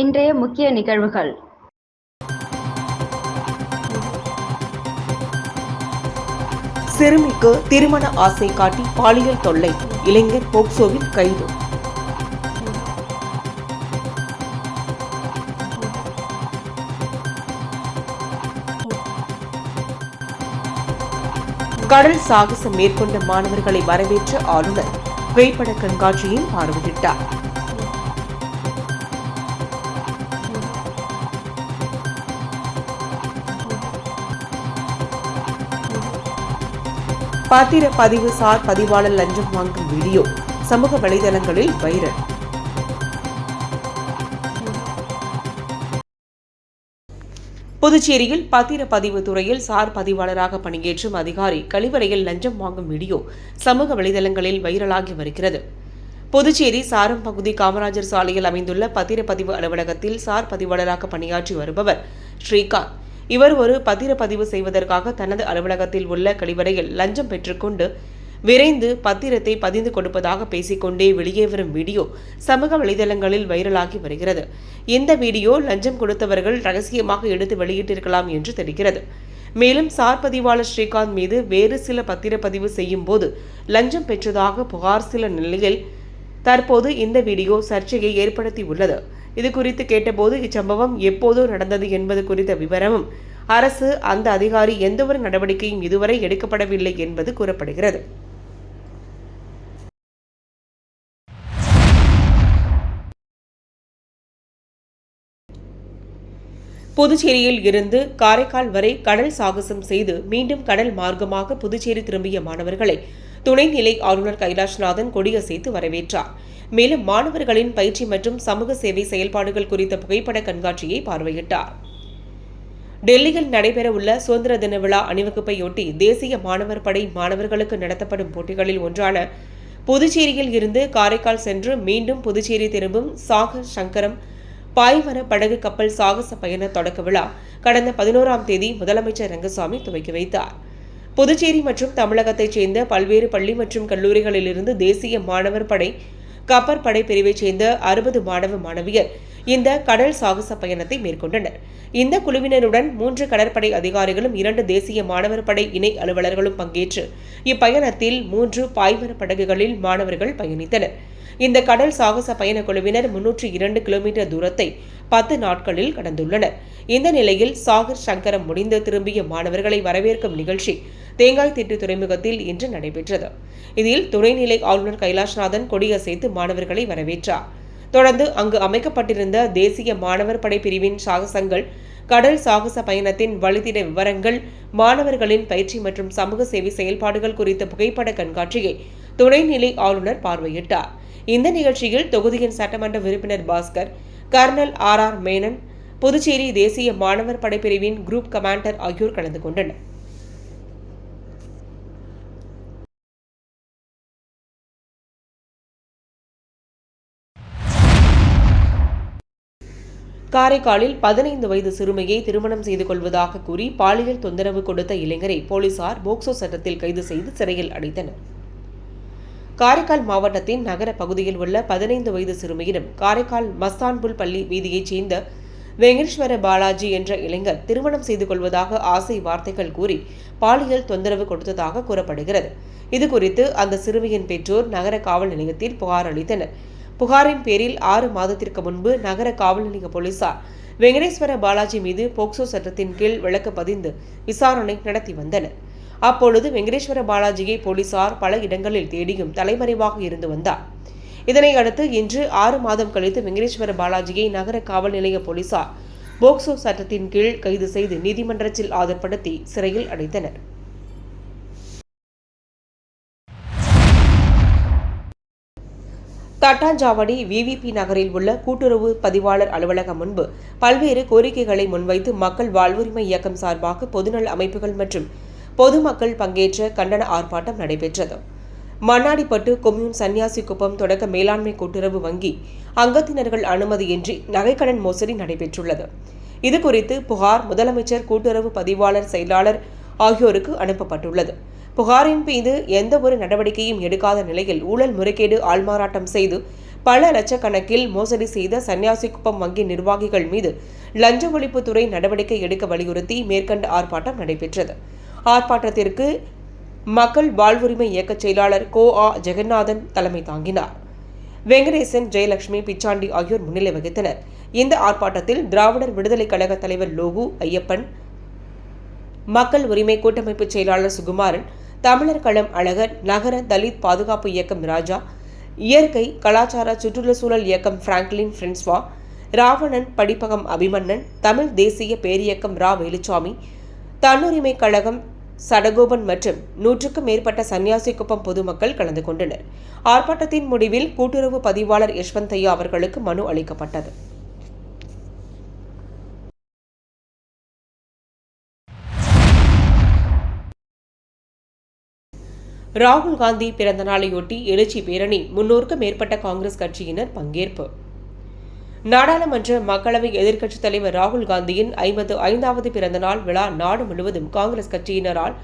இன்றைய முக்கிய நிகழ்வுகள். சிறுமிக்கு திருமண ஆசை காட்டி பாலியல் தொல்லை இளைஞர் போக்சோவில் கைது. கடல் சாகசம் மேற்கொண்ட மாணவர்களை வரவேற்ற ஆளுநர் புகைப்பட கண்காட்சியை பார்வையிட்டார். பாத்திர பதிவு சார் பதிவாளர் லஞ்சம் வாங்கும் வீடியோ. சமூக வலைதளங்களில் வைரல். புதுச்சேரியில் பத்திரப்பதிவு துறையில் சார் பதிவாளராக பணியேற்றும் அதிகாரி கழிவறையில் லஞ்சம் வாங்கும் வீடியோ சமூக வலைதளங்களில் வைரலாகி வருகிறது. புதுச்சேரி சாரம் பகுதி காமராஜர் சாலையில் அமைந்துள்ள பத்திரப்பதிவு அலுவலகத்தில் சார் பதிவாளராக பணியாற்றி வருபவர் ஸ்ரீகாந்த். இவர் ஒரு பத்திரப்பதிவு செய்வதற்காக தனது அலுவலகத்தில் உள்ள கழிவறையில் லஞ்சம் பெற்றுக்கொண்டு விரைந்து பத்திரத்தை பதிந்து கொடுப்பதாக பேசிக்கொண்டே வெளியே வரும் வீடியோ சமூக வலைதளங்களில் வைரலாகி வருகிறது. இந்த வீடியோ லஞ்சம் கொடுத்தவர்கள் ரகசியமாக எடுத்து வெளியிட்டிருக்கலாம் என்று தெரிகிறது. மேலும் சார் பதிவாளர் ஸ்ரீகாந்த் மீது வேறு சில பத்திரப்பதிவு செய்யும் போது லஞ்சம் பெற்றதாக புகார் சில நிலையில் தற்போது இந்த வீடியோ சர்ச்சையை ஏற்படுத்தி உள்ளது இது குறித்து கேட்டபோது இச்சம்பவம் எப்போதோ நடந்தது என்பது குறித்த விவரமும் அரசு அந்த அதிகாரி எந்தவொரு நடவடிக்கையும் இதுவரை எடுக்கப்படவில்லை என்பது கூறப்படுகிறது. புதுச்சேரியில் இருந்து காரைக்கால் வரை கடல் சாகசம் செய்து மீண்டும் கடல் மார்க்கமாக புதுச்சேரி திரும்பிய மாணவர்களை துணைநிலை ஆளுநர் கைலாஷ்நாதன் கொடியசைத்து வரவேற்றார். மேலும் மாணவர்களின் பயிற்சி மற்றும் சமூக சேவை செயல்பாடுகள் குறித்த புகைப்பட கண்காட்சியை பார்வையிட்டார். டெல்லியில் நடைபெறவுள்ள சுதந்திர தின விழா அணிவகுப்பையொட்டி தேசிய மாணவர் படை மாணவர்களுக்கு நடத்தப்படும் போட்டிகளில் ஒன்றான புதுச்சேரியில் இருந்து காரைக்கால் சென்று மீண்டும் புதுச்சேரி திரும்பும் சாக சங்கரம் பாய்மர படகு கப்பல் சாகச பயண தொடக்க விழா கடந்த பதினோராம் தேதி முதலமைச்சர் ரங்கசாமி துவக்கி வைத்தார். புதுச்சேரி மற்றும் தமிழகத்தைச் சேர்ந்த பல்வேறு பள்ளி மற்றும் கல்லூரிகளிலிருந்து தேசிய மாணவர் படை கப்பற்படை பிரிவைச் சேர்ந்த அறுபது மாணவ மாணவியர் இந்த கடல் சாகச பயணத்தை மேற்கொண்டனர். இந்த குழுவினருடன் மூன்று கடற்படை அதிகாரிகளும் இரண்டு தேசிய மாணவர் படை இணை அலுவலர்களும் பங்கேற்று இப்பயணத்தில் மூன்று பாய்மர படகுகளில் மாணவர்கள் பயணித்தனர். இந்த கடல் சாகச பயண குழுவினர் முன்னூற்றி இரண்டு கிலோமீட்டர் தூரத்தை பத்து நாட்களில் கடந்துள்ளனர். இந்த நிலையில் சாகர் சங்கரம் முடிந்து திரும்பிய மாணவர்களை வரவேற்கும் நிகழ்ச்சி தேங்காய் திட்டு துறைமுகத்தில் இன்று நடைபெற்றது. இதில் துணைநிலை ஆளுநர் கைலாஷ்நாதன் கொடியசைத்து மாணவர்களை வரவேற்றார். தொடர்ந்து அங்கு அமைக்கப்பட்டிருந்த தேசிய மாணவர் படை பிரிவின் சாகசங்கள் கடல் சாகச பயணத்தின் வழித்திட விவரங்கள் மாணவர்களின் பயிற்சி மற்றும் சமூக சேவை செயல்பாடுகள் குறித்த புகைப்பட கண்காட்சியை துணைநிலை ஆளுநர் பார்வையிட்டார். இந்த நிகழ்ச்சியில் தொகுதியின் சட்டமன்ற உறுப்பினர் Bhaskar colonel R R Menon Puducherry தேசிய மாணவர் படைப்பிரிவின் குரூப் கமாண்டர் ஆகியோர் கலந்து கொண்டனர். காரைக்காலில் பதினைந்து வயது சிறுமியை திருமணம் செய்து கொள்வதாக கூறி பாலியல் தொந்தரவு கொடுத்த இளைஞரை போலீசார் போக்சோ சட்டத்தில் கைது செய்து சிறையில் அடைத்தனர். காரைக்கால் மாவட்டத்தின் நகர பகுதியில் உள்ள பதினைந்து வயது சிறுமியிடம் காரைக்கால் மஸ்தான்புல் பள்ளி வீதியைச் சேர்ந்த வெங்கடேஸ்வர பாலாஜி என்ற இளைஞர் திருமணம் செய்து கொள்வதாக ஆசை வார்த்தைகள் கூறி பாலியல் தொந்தரவு கொடுத்ததாக கூறப்படுகிறது. இதுகுறித்து அந்த சிறுமியின் பெற்றோர் நகர காவல் நிலையத்தில் புகார் அளித்தனர். புகாரின் பேரில் ஆறு மாதத்திற்கு முன்பு நகர காவல் நிலைய போலீசார் வெங்கடேஸ்வர பாலாஜி மீது போக்சோ சட்டத்தின் கீழ் விளக்கு பதிந்து விசாரணை நடத்தி வந்தனர். அப்பொழுது வெங்கடேஸ்வர பாலாஜியை போலீசார் பல இடங்களில் தேடியும் தலைமறைவாக இருந்து வந்தார். இதனை அடுத்து இன்று ஆறு மாதம் கழித்து வெங்கடேஸ்வர பாலாஜியை நகர காவல் நிலைய போலீசார் போக்சோ சட்டத்தின் கீழ் கைது செய்து நீதிமன்றத்தில் ஆஜர்படுத்தி சிறையில் அடைத்தனர். தட்டாஞ்சாவடி விவிபி நகரில் உள்ள கூட்டுறவு பதிவாளர் அலுவலகம் முன்பு பல்வேறு கோரிக்கைகளை முன்வைத்து மக்கள் வாழ்வுரிமை இயக்கம் சார்பாக பொதுநல அமைப்புகள் மற்றும் பொதுமக்கள் பங்கேற்ற கண்டன ஆர்ப்பாட்டம் நடைபெற்றது. மண்ணாடிப்பட்டு கொம்யூன் சன்னியாசி குப்பம் தொடக்க மேலாண்மை கூட்டுறவு வங்கி அங்கத்தினர்கள் அனுமதியின்றி நகைக்கடன் மோசடி நடைபெற்றுள்ளது. இதுகுறித்து புகார் முதலமைச்சர் கூட்டுறவு பதிவாளர் செயலாளர் ஆகியோருக்கு அனுப்பப்பட்டுள்ளது. புகாரின் மீது எந்த ஒரு நடவடிக்கையும் எடுக்காத நிலையில் ஊழல் முறைகேடு ஆள்மாறாட்டம் செய்து பல லட்சக்கணக்கில் மோசடி செய்த சன்னியாசிக்குப்பம் வங்கி நிர்வாகிகள் மீது லஞ்ச ஒழிப்புத்துறை நடவடிக்கை எடுக்க வலியுறுத்தி மேற்கண்ட ஆர்ப்பாட்டம் நடைபெற்றது. ஆர்ப்பாட்டத்திற்கு மக்கள் வாழ்வுரிமை இயக்கச் செயலாளர் கோ ஆ ஜெகநாதன் தலைமை தாங்கினார். வெங்கடேசன் ஜெயலட்சுமி பிச்சாண்டி ஆகியோர் முன்னிலை வகித்தனர். இந்த ஆர்ப்பாட்டத்தில் திராவிடர் விடுதலை கழக தலைவர் லோகு ஐயப்பன் மக்கள் உரிமை கூட்டமைப்பு செயலாளர் சுகுமாரன் தமிழர் களம் அழகர் நகர தலித் பாதுகாப்பு இயக்கம் ராஜா இயற்கை கலாச்சார சுற்றுச்சூழல் இயக்கம் பிராங்க்லின் பிரின்ஸ்வா ராவணன் படிப்பகம் அபிமன்னன் தமிழ் தேசிய பேரியக்கம் ரா வேலுச்சாமி தன்னுரிமை கழகம் சடகோபன் மற்றும் நூற்றுக்கும் மேற்பட்ட சன்னியாசிக்குப்பம் பொதுமக்கள் கலந்து கொண்டனர். ஆர்ப்பாட்டத்தின் முடிவில் கூட்டுறவு பதிவாளர் யஷ்வந்தையா அவர்களுக்கு மனு அளிக்கப்பட்டது. ராகுல் காந்தி பிறந்த நாளையொட்டி எழுச்சி பேரணி முன்னூறுக்கும் மேற்பட்ட காங்கிரஸ் கட்சியினர் பங்கேற்பு. நாடாளுமன்ற மக்களவை எதிர்க்கட்சித் தலைவர் ராகுல் காந்தியின் ஐம்பது ஐந்தாவது பிறந்தநாள் விழா நாடு முழுவதும் காங்கிரஸ் கட்சியினரால்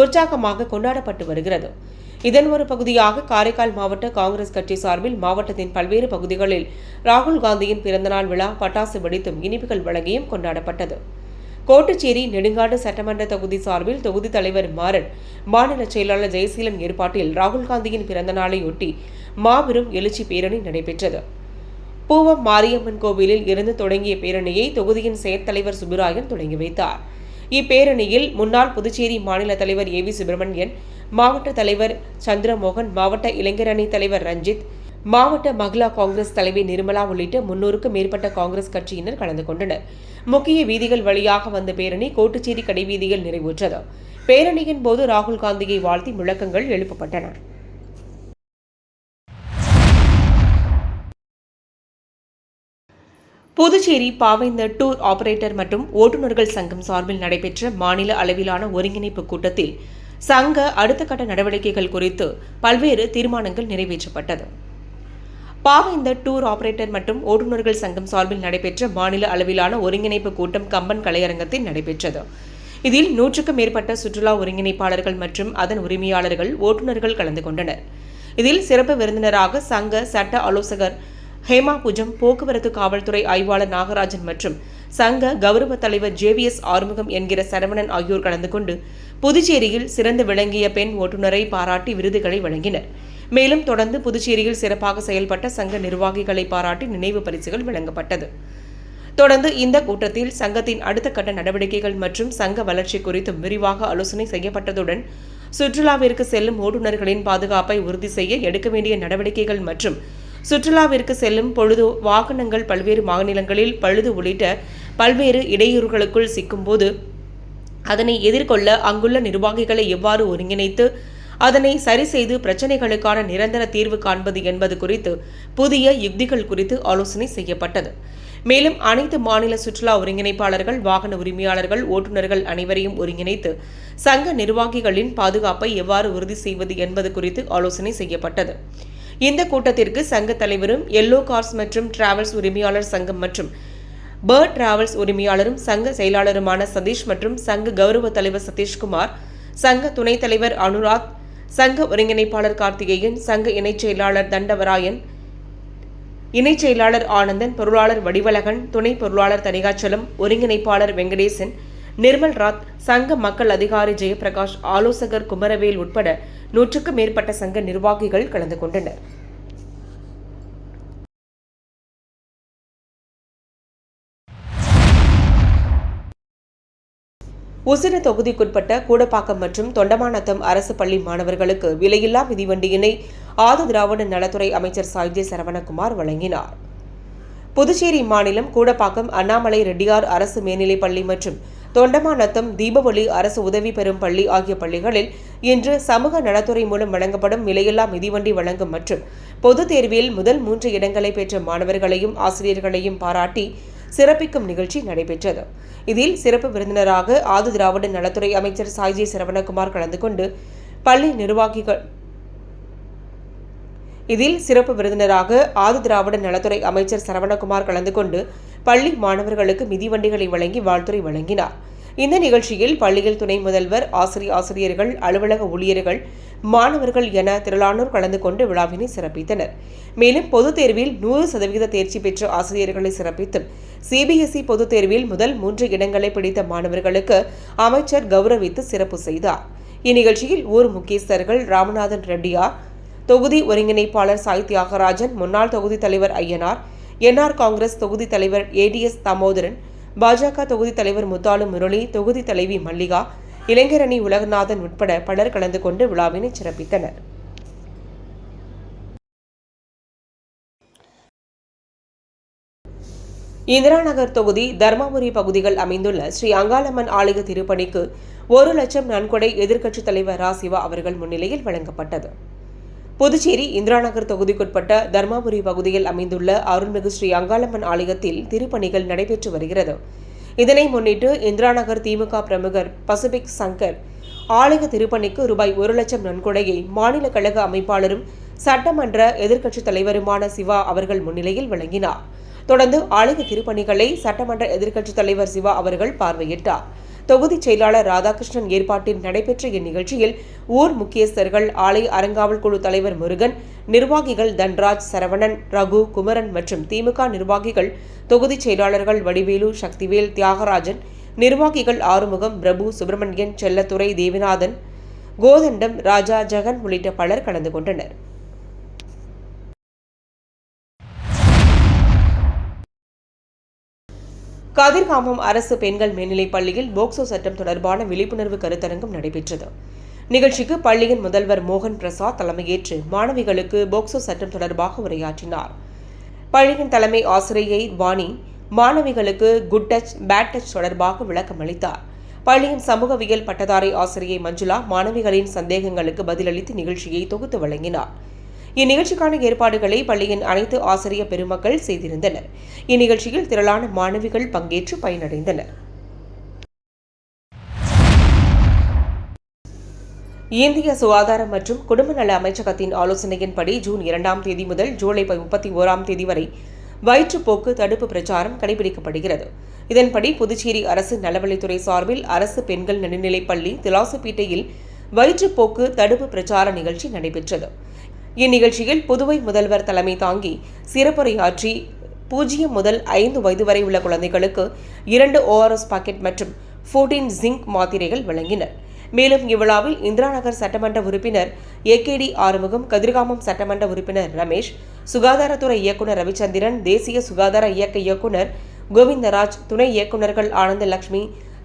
உற்சாகமாக கொண்டாடப்பட்டு வருகிறது. இதன் ஒரு பகுதியாக காரைக்கால் மாவட்ட காங்கிரஸ் கட்சி சார்பில் மாவட்டத்தின் பல்வேறு பகுதிகளில் ராகுல் காந்தியின் பிறந்தநாள் விழா பட்டாசு வெடித்தும் இனிப்புகள் வழங்கியும் கொண்டாடப்பட்டது. கோட்டுச்சேரி நெடுங்காடு சட்டமன்ற தொகுதி சார்பில் தொகுதி தலைவர் மாறன் மாநில செயலாளர் ஜெயசீலன் ஏற்பாட்டில் ராகுல் காந்தியின் பிறந்த நாளையொட்டி மாபெரும் எழுச்சி பேரணி நடைபெற்றது. பூவம் மாரியம்மன் கோவிலில் இருந்து தொடங்கிய பேரணியை தொகுதியின் செயற்தலைவர் சுப்புராயன் தொடங்கி வைத்தார். இப்பேரணியில் முன்னாள் புதுச்சேரி மாநில தலைவர் ஏ வி சுப்பிரமணியன் மாவட்ட தலைவர் சந்திரமோகன் மாவட்ட இளைஞரணி தலைவர் ரஞ்சித் மாவட்ட மகிழா காங்கிரஸ் தலைவி நிர்மலா உள்ளிட்ட முன்னூறுக்கும் மேற்பட்ட காங்கிரஸ் கட்சியினர் கலந்து கொண்டனர். முக்கிய வீதிகள் வழியாக வந்த பேரணி கோட்டுச்சேரி கடைவீதியில் நிறைவுற்றது. பேரணியின் போது ராகுல் காந்தியை வாழ்த்தி முழக்கங்கள் எழுப்பப்பட்டன. புதுச்சேரி பாவைந்த டூர் ஆபரேட்டர் மற்றும் ஓட்டுநர்கள் சங்கம் சார்பில் நடைபெற்ற மாநில அளவிலான ஒருங்கிணைப்பு கூட்டத்தில் சங்க அடுத்த கட்ட நடவடிக்கைகள் குறித்து பல்வேறு தீர்மானங்கள் நிறைவேற்றப்பட்டது. பாவேந்த டூர் ஆபரேட்டர் மற்றும் ஓட்டுநர்கள் சங்கம் சார்பில் நடைபெற்ற மாநில அளவிலான ஒருங்கிணைப்பு கூட்டம் கம்பன் கலையரங்கத்தில் நடைபெற்றது. இதில் நூற்றுக்கும் மேற்பட்ட சுற்றுலா ஒருங்கிணைப்பாளர்கள் மற்றும் அதன் உரிமையாளர்கள் ஓட்டுநர்கள் கலந்து கொண்டனர். இதில் சிறப்பு விருந்தினராக சங்க சட்ட ஆலோசகர் ஹேமா புஜம் போக்குவரத்து காவல்துறை ஆய்வாளர் நாகராஜன் மற்றும் சங்க கௌரவ தலைவர் ஜேவிஎஸ் ஆறுமுகம் என்கிற சரவணன் ஆகியோர் கலந்து கொண்டு புதுச்சேரியில் சிறந்து விளங்கிய பெண் ஓட்டுநரை பாராட்டி விருதுகளை வழங்கினர். மேலும் தொடர்ந்து புதுச்சேரியில் சிறப்பாக செயல்பட்ட சங்க நிர்வாகிகளை பாராட்டி நினைவு பரிசுகள் வழங்கப்பட்டது. தொடர்ந்து இந்த கூட்டத்தில் சங்கத்தின் அடுத்த கட்ட நடவடிக்கைகள் மற்றும் சங்க வளர்ச்சி குறித்தும் விரிவாக ஆலோசனை செய்யப்பட்டதுடன் சுற்றுலாவிற்கு செல்லும் ஓட்டுநர்களின் பாதுகாப்பை உறுதி செய்ய எடுக்க வேண்டிய நடவடிக்கைகள் மற்றும் சுற்றுலாவிற்கு செல்லும் பொழுது வாகனங்கள் பல்வேறு மாநிலங்களில் பழுது உள்ளிட்ட பல்வேறு இடையூறுகளுக்குள் சிக்கும்போது அதனை எதிர்கொள்ள அங்குள்ள நிர்வாகிகளை எவ்வாறு ஒருங்கிணைத்து அதனை சரி செய்து பிரச்சினைகளுக்கான நிரந்தர தீர்வு காண்பது என்பது குறித்து புதிய யுக்திகள் குறித்து ஆலோசனை செய்யப்பட்டது. மேலும் அனைத்து மாநில சுற்றுலா ஒருங்கிணைப்பாளர்கள் வாகன உரிமையாளர்கள் ஓட்டுநர்கள் அனைவரையும் ஒருங்கிணைத்து சங்க நிர்வாகிகளின் பாதுகாப்பை எவ்வாறு உறுதி செய்வது என்பது குறித்து ஆலோசனை செய்யப்பட்டது. இந்த கூட்டத்திற்கு சங்க தலைவரும் எல்லோ கார்ஸ் மற்றும் டிராவல்ஸ் உரிமையாளர் சங்கம் மற்றும் பேர்ட் டிராவல்ஸ் உரிமையாளரும் சங்க செயலாளருமான சதீஷ் மற்றும் சங்க கௌரவ தலைவர் சதீஷ்குமார் சங்க துணைத் தலைவர் அனுராக் சங்க ஒருங்கிணைப்பாளர் கார்த்திகேயன் சங்க இணைச் செயலாளர் தண்டவராயன் இணைச் செயலாளர் ஆனந்தன் பொருளாளர் வடிவலகன் துணை பொருளாளர் தனிகாச்சலம் ஒருங்கிணைப்பாளர் வெங்கடேசன் நிர்மல் ராத் சங்க மக்கள் அதிகாரி ஜெயபிரகாஷ் ஆலோசகர் குமரவேல் உட்பட நூற்றுக்கும் மேற்பட்ட சங்க நிர்வாகிகள் கலந்து கொண்டனர். உசிறு தொகுதிக்குட்பட்ட கூடப்பாக்கம் மற்றும் தொண்டமானத்தம் அரசு பள்ளி மாணவர்களுக்கு விலையில்லா மிதிவண்டியினை ஆதி திராவிட நலத்துறை அமைச்சர் சாய்ஜே சரவணகுமார் வழங்கினார். புதுச்சேரி மாநிலம் கூடப்பாக்கம் அண்ணாமலை ரெட்டியார் அரசு மேல்நிலைப் பள்ளி மற்றும் தொண்டமானத்தம் தீபவொளி அரசு உதவி பெறும் பள்ளி ஆகிய பள்ளிகளில் இன்று சமூக நலத்துறை மூலம் வழங்கப்படும் விலையில்லா மிதிவண்டி வழங்கும் மற்றும் பொதுத் தேர்வில் முதல் மூன்று இடங்களை பெற்ற மாணவர்களையும் ஆசிரியர்களையும் பாராட்டி சிறப்பிக்கும் நிகழ்ச்சி நடைபெற்றது. இதில் சிறப்பு விருந்தினராக ஆது திராவிட நலத்துறை அமைச்சர் சாய்ஜி சரவணகுமார் கலந்து கொண்டு பள்ளி நிர்வாகிகள் இதில் சிறப்பு விருந்தினராக ஆது திராவிட நலத்துறை அமைச்சர் சரவணகுமார் கலந்து கொண்டு பள்ளி மாணவர்களுக்கு மிதிவண்டிகளை வழங்கி வாழ்த்துறை வழங்கினார். இந்த நிகழ்ச்சியில் பள்ளியில் துணை முதல்வர் ஆசிரிய ஆசிரியர்கள் அலுவலக ஊழியர்கள் மாணவர்கள் என திரளானோர் கலந்து கொண்டு விழாவினை சிறப்பித்தனர். மேலும் பொதுத் தேர்வில் நூறு சதவீத தேர்ச்சி பெற்ற ஆசிரியர்களை சிறப்பித்தும் சிபிஎஸ்இ பொதுத் தேர்வில் முதல் மூன்று இடங்களை பிடித்த மாணவர்களுக்கு அமைச்சர் கௌரவித்து சிறப்பு செய்தார். இந்நிகழ்ச்சியில் ஊர் முக்கியஸ்தர்கள் ராமநாதன் ரெட்டியார் தொகுதி ஒருங்கிணைப்பாளர் சாய் தியாகராஜன் முன்னாள் தொகுதி தலைவர் ஐயனார் என்ஆர் காங்கிரஸ் தொகுதி தலைவர் ஏடிஎஸ் தாமோதரன் பாஜக தொகுதி தலைவர் முத்தாலு முரளி தொகுதி தலைவி மல்லிகா இளைஞரணி உலகநாதன் உட்பட பலர் கலந்து கொண்டு விழாவினை சிறப்பித்தனர். இந்திரா நகர் தொகுதி தர்மபுரி பகுதிகள் அமைந்துள்ள ஸ்ரீ அங்காளம்மன் ஆலய திருப்பணிக்கு ஒரு லட்சம் நன்கொடை எதிர்க்கட்சித் தலைவர் ரா சிவா அவர்கள் முன்னிலையில் வழங்கப்பட்டது. புதுச்சேரி இந்திராநகர் தொகுதிக்குட்பட்ட தர்மபுரி பகுதியில் அமைந்துள்ள அருள்மிகு ஸ்ரீ அங்காளம்மன் ஆலயத்தில் திருப்பணிகள் நடைபெற்று வருகிறது. இதனை முன்னிட்டு இந்திராநகர் திமுக பிரமுகர் பசிபிக் சங்கர் ஆலய திருப்பணிக்கு ரூபாய் ஒரு லட்சம் நன்கொடையை மாநில கழக அமைப்பாளரும் சட்டமன்ற எதிர்க்கட்சித் தலைவருமான சிவா அவர்கள் முன்னிலையில் வழங்கினார். தொடர்ந்து ஆலய திருப்பணிகளை சட்டமன்ற எதிர்க்கட்சித் தலைவர் சிவா அவர்கள் பார்வையிட்டார். தொகுதி செயலாளர் ராதாகிருஷ்ணன் ஏற்பாட்டில் நடைபெற்ற இந்நிகழ்ச்சியில் ஊர் முக்கியஸ்தர்கள் ஆலய அறங்காவல் குழு தலைவர் முருகன் நிர்வாகிகள் தன்ராஜ் சரவணன் ரகு குமரன் மற்றும் திமுக நிர்வாகிகள் தொகுதி செயலாளர்கள் வடிவேலு சக்திவேல் தியாகராஜன் நிர்வாகிகள் ஆறுமுகம் பிரபு சுப்பிரமணியன் செல்லத்துறை தேவிநாதன் கோதண்டம் ராஜா ஜெகன் உள்ளிட்ட பலர் கலந்து கொண்டனர். கதிர்காமம் அரசு பெண்கள் மேல்நிலைப் பள்ளியில் போக்சோ சட்டம் தொடர்பான விழிப்புணர்வு கருத்தரங்கம் நடைபெற்றது. நிகழ்ச்சிக்கு பள்ளியின் முதல்வர் மோகன் பிரசாத் தலைமையேற்று மாணவிகளுக்கு போக்சோ சட்டம் தொடர்பாக உரையாற்றினார். பள்ளியின் தலைமை ஆசிரியை வாணி மாணவிகளுக்கு குட் டச் பேட் டச் தொடர்பாக விளக்கம் அளித்தார். பள்ளியின் சமூகவியல் பட்டதாரி ஆசிரியை மஞ்சுளா மாணவிகளின் சந்தேகங்களுக்கு பதிலளித்து நிகழ்ச்சியை தொகுத்து வழங்கினார். இந்நிகழ்ச்சிக்கான ஏற்பாடுகளை பள்ளியின் அனைத்து ஆசிரியர் பெருமக்கள் செய்திருந்தனர். இந்நிகழ்ச்சியில் திரளான மாணவிகள் பங்கேற்று பயனடைந்தனர். இந்திய சுகாதாரம் மற்றும் குடும்ப நல அமைச்சகத்தின் ஆலோசனையின்படி ஜூன் இரண்டாம் தேதி முதல் ஜூலை முப்பத்தி ஓராம் தேதி வரை வயிற்றுப்போக்கு தடுப்பு பிரச்சாரம் கடைபிடிக்கப்படுகிறது. இதன்படி புதுச்சேரி அரசு நலவழித்துறை சார்பில் அரசு பெண்கள் நடுநிலைப்பள்ளி திலாசுப்பேட்டையில் வயிற்றுப்போக்கு தடுப்பு பிரச்சார நிகழ்ச்சி நடைபெற்றது. இந்நிகழ்ச்சியில் புதுவை முதல்வர் தலைமை தாங்கி சிறப்புரையாற்றி பூஜ்ஜியம் முதல் ஐந்து வயது வரை உள்ள குழந்தைகளுக்கு இரண்டு ஓஆர்எஸ் பாக்கெட் மற்றும் ஃபோர்டீன் ஜிங்க் மாத்திரைகள் வழங்கினர். மேலும் இவ்விழாவில் இந்திரா நகர் சட்டமன்ற உறுப்பினர் ஏகேடி ஆறுமுகம் கதிர்காமம் சட்டமன்ற உறுப்பினர் ரமேஷ் சுகாதாரத்துறை இயக்குநர் ரவிச்சந்திரன் தேசிய சுகாதார இயக்க இயக்குநர் கோவிந்தராஜ் துணை இயக்குநர்கள் ஆனந்தலட்சுமி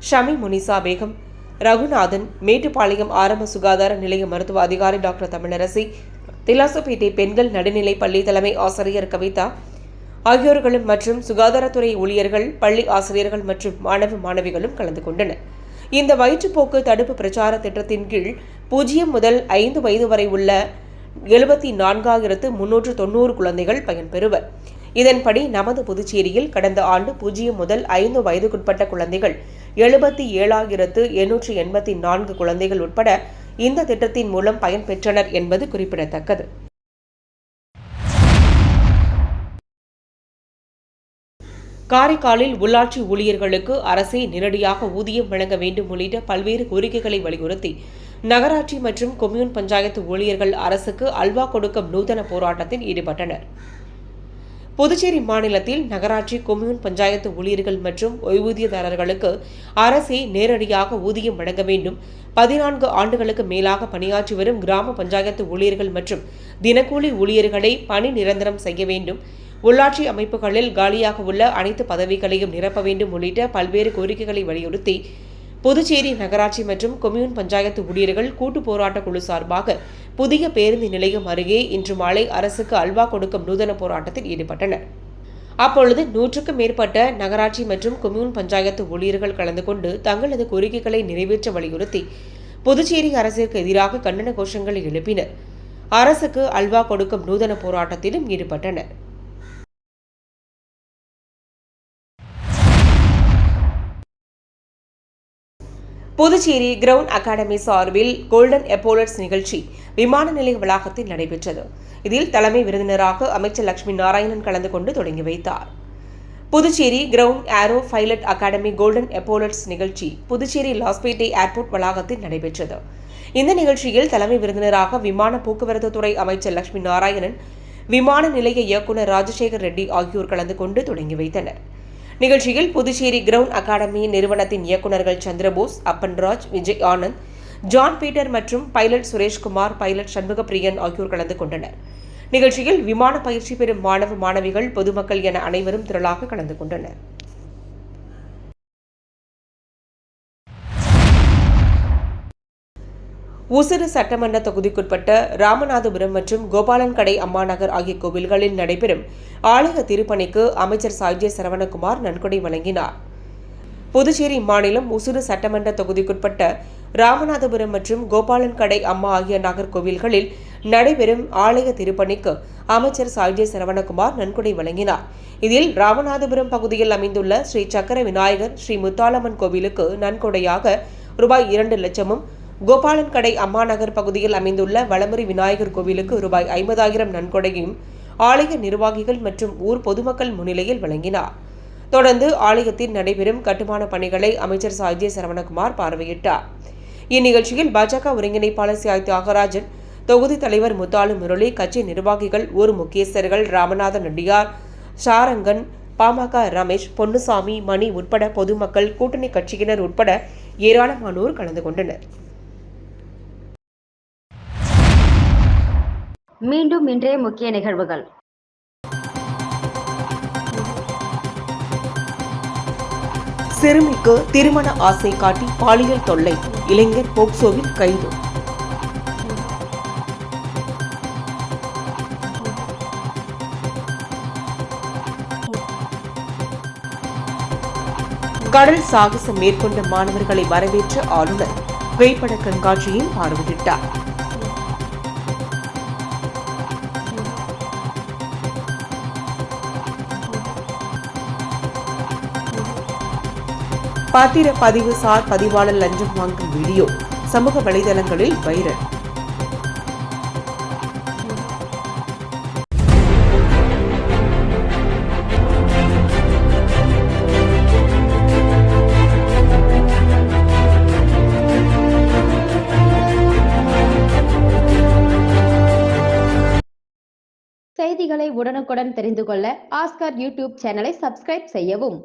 ஷமி முனிசா பேகம் ரகுநாதன் மேட்டுப்பாளையம் ஆரம்ப சுகாதார நிலைய மருத்துவ அதிகாரி டாக்டர் தமிழரசி திலாசுப்பேட்டை பெண்கள் நடுநிலை பள்ளி தலைமை ஆசிரியர் கவிதா ஆகியோர்களும் மற்றும் சுகாதாரத்துறை ஊழியர்கள் பள்ளி ஆசிரியர்கள் மற்றும் மாணவ மாணவிகளும் கலந்து கொண்டனர். இந்த வயிற்றுப்போக்கு தடுப்பு பிரச்சார திட்டத்தின் கீழ் பூஜ்ஜியம் முதல் ஐந்து வயது வரை உள்ள எழுபத்தி நான்காயிரத்து முன்னூற்று தொண்ணூறு குழந்தைகள் பயன்பெறுவர் இதன்படி நமது புதுச்சேரியில் கடந்த ஆண்டு பூஜ்ஜியம் முதல் ஐந்து வயதுக்குட்பட்ட குழந்தைகள் எழுபத்தி ஏழாயிரத்து எண்ணூற்று எண்பத்தி நான்கு குழந்தைகள் உட்பட இந்த திட்டத்தின் மூலம் பயன்பெற்றனர் என்பது குறிப்பிடத்தக்கது. காரைக்காலில் உள்ளாட்சி ஊழியர்களுக்கு அரசே நேரடியாக ஊதியம் வழங்க வேண்டும் உள்ளிட்ட பல்வேறு கோரிக்கைகளை வலியுறுத்தி நகராட்சி மற்றும் கொம்யூன் பஞ்சாயத்து ஊழியர்கள் அரசுக்கு அல்வா கொடுக்கும் நூதன போராட்டத்தில் ஈடுபட்டனர். புதுச்சேரி மாநிலத்தில் நகராட்சி கொம்யூன் பஞ்சாயத்து ஊழியர்கள் மற்றும் ஓய்வூதியதாரர்களுக்கு அரசே நேரடியாக ஊதியம் வழங்க வேண்டும். பதினான்கு ஆண்டுகளுக்கு மேலாக பணியாற்றி வரும் கிராம பஞ்சாயத்து ஊழியர்கள் மற்றும் தினக்கூலி ஊழியர்களை பணி நிரந்தரம் செய்ய வேண்டும். உள்ளாட்சி அமைப்புகளில் காலியாக உள்ள அனைத்து பதவிகளையும் நிரப்ப வேண்டும் உள்ளிட்ட பல்வேறு கோரிக்கைகளை வலியுறுத்தி புதுச்சேரி நகராட்சி மற்றும் கொம்யூன் பஞ்சாயத்து ஊழியர்கள் கூட்டு போராட்ட குழு சார்பாக புதிய பேருந்து நிலையம் அருகே இன்று மாலை அரசுக்கு அல்வா கொடுக்கும் நூதன போராட்டத்தில் ஈடுபட்டனர். அப்பொழுது நூற்றுக்கும் மேற்பட்ட நகராட்சி மற்றும் கொம்யூன் பஞ்சாயத்து ஊழியர்கள் கலந்து கொண்டு தங்களது கோரிக்கைகளை நிறைவேற்ற வலியுறுத்தி புதுச்சேரி அரசிற்கு எதிராக கண்டன கோஷங்களை எழுப்பினர். அரசுக்கு அல்வா கொடுக்கும் நூதன போராட்டத்திலும் ஈடுபட்டனர். புதுச்சேரி கிரவுண்ட் அகாடமி சார்பில் கோல்டன் எப்போலட்ஸ் நிகழ்ச்சி விமான நிலைய வளாகத்தில் நடைபெற்றது. இதில் தலைமை விருந்தினராக அமைச்சர் லட்சுமி நாராயணன் கலந்து கொண்டு தொடங்கி வைத்தார். Puducherry ground aero pilot academy golden epaulettes நிகழ்ச்சி புதுச்சேரி லாஸ்பேட்டை ஏர்போர்ட் வளாகத்தில் நடைபெற்றது. இந்த நிகழ்ச்சியில் தலைமை விருந்தினராக விமான போக்குவரத்து துறை அமைச்சர் லட்சுமி நாராயணன் விமான நிலைய இயக்குநர் ராஜசேகர் ரெட்டி ஆகியோர் கலந்து கொண்டு தொடங்கி வைத்தனர். நிகழ்ச்சியில் புதுச்சேரி கிரவுண்ட் அகாடமி நிறுவனத்தின் இயக்குநர்கள் சந்திரபோஸ் அப்பன்ராஜ் விஜய் ஆனந்த் ஜான் பீட்டர் மற்றும் பைலட் சுரேஷ்குமார் பைலட் சண்முகப்பிரியன் ஆகியோர் கலந்து கொண்டனர். நிகழ்ச்சியில் விமான பயிற்சி பெறும் மாணவ மாணவிகள் பொதுமக்கள் என அனைவரும் திரளாக கலந்து கொண்டனர். உசிறு சட்டமன்ற தொகுதிக்குட்பட்ட ராமநாதபுரம் மற்றும் கோபாலன்கடை அம்மாநகர் ஆகிய கோவில்களில் நடைபெறும் ஆலய திருப்பணிக்கு அமைச்சர் சாய்ஜே சரவணகுமார் நன்கொடை வழங்கினார். புதுச்சேரி மாநிலம் உசுறு சட்டமன்ற தொகுதிக்குட்பட்ட ராமநாதபுரம் மற்றும் கோபாலன்கடை அம்மா ஆகிய நாகர்கோவில்களில் நடைபெறும் ஆலய திருப்பணிக்கு அமைச்சர் சாய்ஜே சரவணகுமார் நன்கொடை வழங்கினார். இதில் ராமநாதபுரம் பகுதியில் அமைந்துள்ள ஸ்ரீ. சக்கர விநாயகர் ஸ்ரீ. முத்தாலம்மன் கோவிலுக்கு நன்கொடையாக ரூபாய் இரண்டு லட்சமும் கோபாலன்கடை அம்மா நகர் பகுதியில் அமைந்துள்ள வளமுறை விநாயகர் கோவிலுக்கு ரூபாய் ஐம்பதாயிரம் நன்கொடையும் ஆலய நிர்வாகிகள் மற்றும் ஊர் பொதுமக்கள் முன்னிலையில் வழங்கினார். தொடர்ந்து ஆலயத்தில் நடைபெறும் கட்டுமான பணிகளை அமைச்சர் சாஜே சரவணகுமார் பார்வையிட்டார். இந்நிகழ்ச்சியில் பாஜக ஒருங்கிணைப்பாளர் சாய் தியாகராஜன் தொகுதி தலைவர் முத்தாலு முரளி கட்சி நிர்வாகிகள் ஊர் முக்கியஸ்தர்கள் ராமநாத நடிகார் ஷாரங்கன் பாமக ரமேஷ் பொன்னுசாமி மணி உட்பட பொதுமக்கள் கூட்டணி கட்சியினர் உட்பட ஏராளமானோர் கலந்து கொண்டனர். மீண்டும் இன்றைய முக்கிய நிகழ்வுகள். சிறுமிக்கு திருமண ஆசை காட்டி பாலியல் தொல்லை இளைஞர் போக்சோவில் கைது. கடல் சாகசம் மேற்கொண்ட மாணவர்களை வரவேற்ற ஆளுநர் புகைப்பட கண்காட்சியை பார்வையிட்டார். பத்திர பதிவு சார் பதிவாளர் லஞ்சம் வாங்கும் வீடியோ சமூக வலைதளங்களில் வைரல். செய்திகளை உடனுக்குடன் தெரிந்து கொள்ள ஆஸ்கர் யூடியூப் சேனலை சப்ஸ்கிரைப் செய்யவும்.